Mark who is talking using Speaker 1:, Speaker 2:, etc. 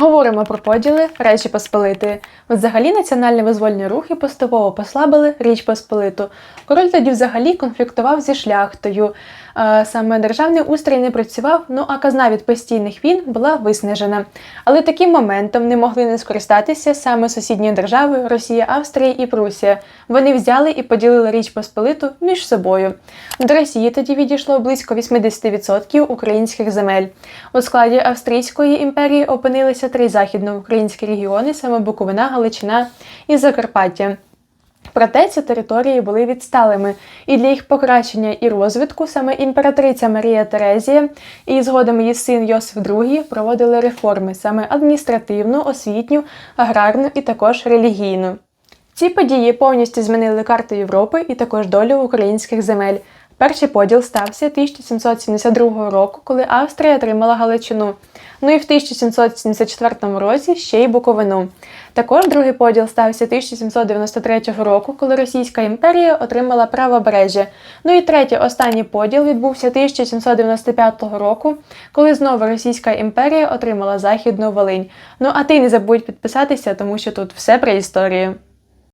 Speaker 1: Говоримо про поділи Речі Посполитої. Взагалі національні визвольні рухи поступово послабили Річ Посполиту. Король тоді взагалі конфліктував зі шляхтою. Е, Саме державний устрій не працював, ну а казна від постійних війн була виснажена. Але таким моментом не могли не скористатися саме сусідні держави Росія, Австрія і Прусія. Вони взяли і поділили Річ Посполиту між собою. До Росії тоді відійшло близько 80% українських земель. У складі Австрійської імперії опинилися три західноукраїнські регіони, саме Буковина, Галичина і Закарпаття. Проте ці території були відсталими, і для їх покращення і розвитку саме імператриця Марія Терезія і згодом її син Йосиф II проводили реформи саме адміністративну, освітню, аграрну і також релігійну. Ці події повністю змінили карту Європи і також долю українських земель. Перший поділ стався 1772 року, коли Австрія отримала Галичину. Ну і в 1774 році ще й Буковину. Також другий поділ стався 1793 року, коли Російська імперія отримала правобережжя. Ну і третій останній поділ відбувся 1795 року, коли знову Російська імперія отримала Західну Волинь. Ну а ти не забудь підписатися, тому що тут все про історію.